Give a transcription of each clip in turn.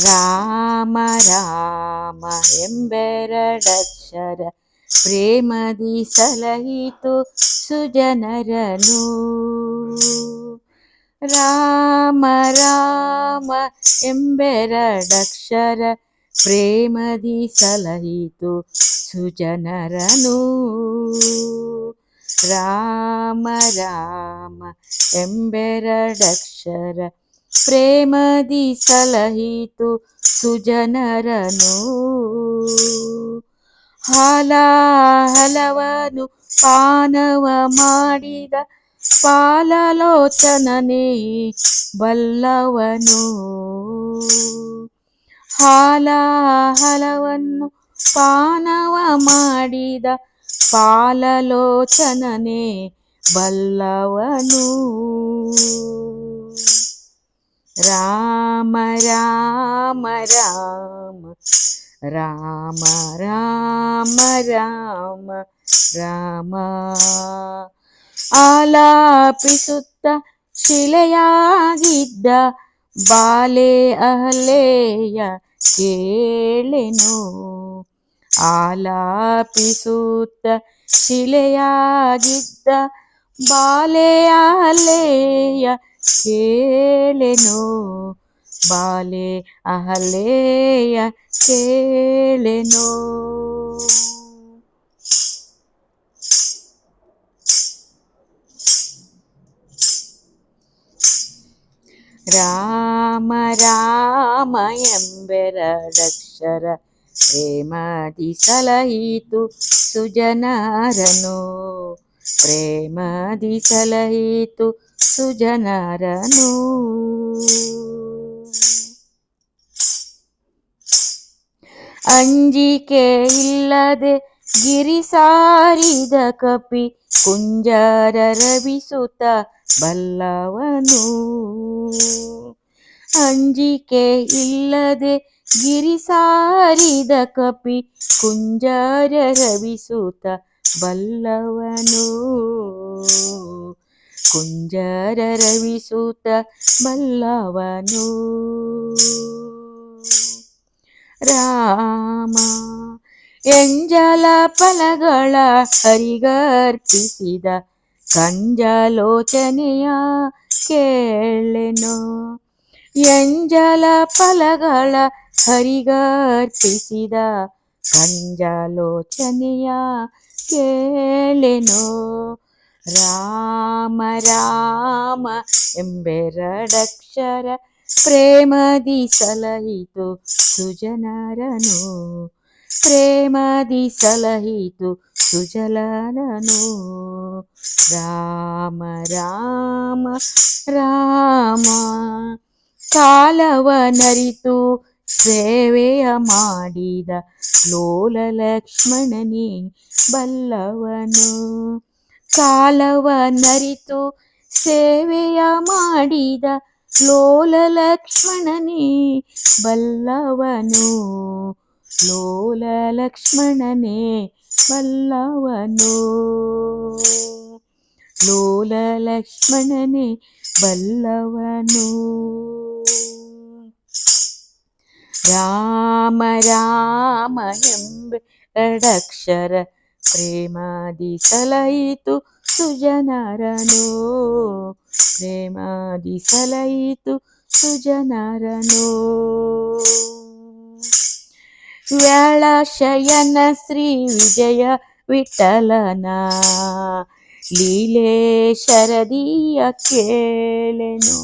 ರಾಮ ರಾಮ ಎಂಬೆರಡಕ್ಷರ ಪ್ರೇಮದಿ ಸಲಹಿತು ಸುಜನರನು ರಾಮ ರಾಮ ಎಂಬೆರಡಕ್ಷರ ಪ್ರೇಮದಿ ಸಲಹಿತು ಸುಜನರನು ರಾಮ ರಾಮ ಎಂಬೆರಡಕ್ಷರ ಪ್ರೇಮದಿ ಸಲಹಿತು ಸುಜನರನು. ಹಲವನು ಪಾನವ ಮಾಡಿದ ಪಾಲಲೋಚನನೇ ಬಲ್ಲವನು. ಹಲವನ್ನು ಪಾನವ ಮಾಡಿದ ಪಾಲಲೋಚನನೇ ಬಲ್ಲವನು. ರಾಮ ರಾಮ ರಾಮ ರಾಮ ರಾಮ ರಾಮ ರಾಮ. ಆಲಾಪಿಸುತ್ತ ಶಿಲೆಯಾಗಿದ್ದ ಬಾಲೆ ಅಹಲೆಯ ಕೇಳೆನು. ಆಲಾಪಿಸುತ್ತ ಶಿಲೆಯಾಗಿದ್ದ ಬಾಲೆ ಅಹಲೆಯ ಕೇಳೆನು? ಬಾಲೆ ಅಹಲೆಯ ಕೇಳೆನು? ರಾಮ ರಾಮ ಎಂಬೆರಡಕ್ಷರ ಪ್ರೇಮದಿ ಸಲಹಿತು ಸುಜನರನು. ಪ್ರೇಮದಿ ಸಲಹಿತು ಸುಜನರನು. ಅಂಜಿಕೆ ಇಲ್ಲದೆ ಗಿರಿ ಸಾರಿದ ಕಪಿ ಕುಂಜರ ರವಿಸುತ್ತ ಬಲ್ಲವನು. ಅಂಜಿಕೆ ಇಲ್ಲದೆ ಗಿರಿ ಸಾರಿದ ಕಪಿ ಕುಂಜರ ರವಿಸುತ್ತ ಬಲ್ಲವನು. ಕುಂಜರ ರವಿಸೂತ ಬಲ್ಲವನು ರಾಮ ಎಂಜಲ ಫಲಗಳ ಹರಿಗರ್ಪಿಸಿದ ಕಂಜಲೋಚನೆಯ ಕೇಳೆನು. ಎಂಜಲ ಫಲಗಳ ಹರಿಗರ್ಪಿಸಿದ ಕಂಜಲೋಚನೆಯ ಕೇಳೆನು. ರಾಮ ರಾಮ ಎಂಬೆರಡಕ್ಷರ ಪ್ರೇಮದಿ ಸಲಹಿತು ಸುಜನರನು. ಪ್ರೇಮದಿ ಸಲಹಿತು ಸುಜಲನನು ರಾಮ ರಾಮ ರಾಮ ಕಾಲವನರಿತು ಸೇವೆಯ ಮಾಡಿದ ಲೋಲ ಲಕ್ಷ್ಮಣನೇ ಬಲ್ಲವನು. ಕಾಲವನರಿತು ಸೇವೆಯ ಮಾಡಿದ ಲೋಲ ಲಕ್ಷ್ಮಣನೇ ಬಲ್ಲವನು ಲೋಲ ಲಕ್ಷ್ಮಣನೇ ಬಲ್ಲವನು ಲೋಲ ಲಕ್ಷ್ಮಣನೇ ಬಲ್ಲವನು. ರಾಮ ರಾಮ ಎಂಬೆರಡಕ್ಷರ ಪ್ರೇಮದಿ ಸಲಹಿತು ಸುಜನರನು ಪ್ರೇಮದಿ ಸಲಹಿತು ಸುಜನರನು ವ್ಯಾಳ ಶಯನ ಶ್ರೀ ವಿಜಯ ವಿಠಲನ ಲೀಲೆ ಶರದಿಯ ಕೇಳೆನು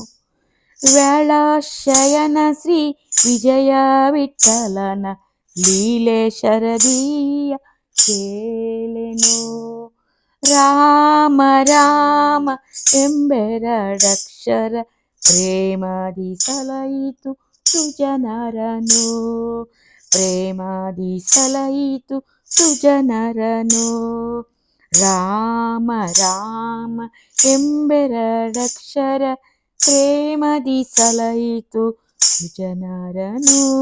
ವ್ಯಾಳ ಶಯನ ಶ್ರೀ ವಿಜಯ ವಿಠಲನ ಲೀಲೆ ಶರದಿಯ ಕೇಳೆನು? ರಾಮ ರಾಮ ಎಂಬೆರಡಕ್ಷರ ಪ್ರೇಮದಿ ಸಲಯಿತು ಸುಜನರನು? ಪ್ರೇಮದಿ ಸಲಯಿತು ಸುಜನರನು? ರಾಮ ರಾಮ ಎಂಬೆರಡಕ್ಷರ ಪ್ರೇಮದಿ ಸಲಯಿತು ಸುಜನರನು?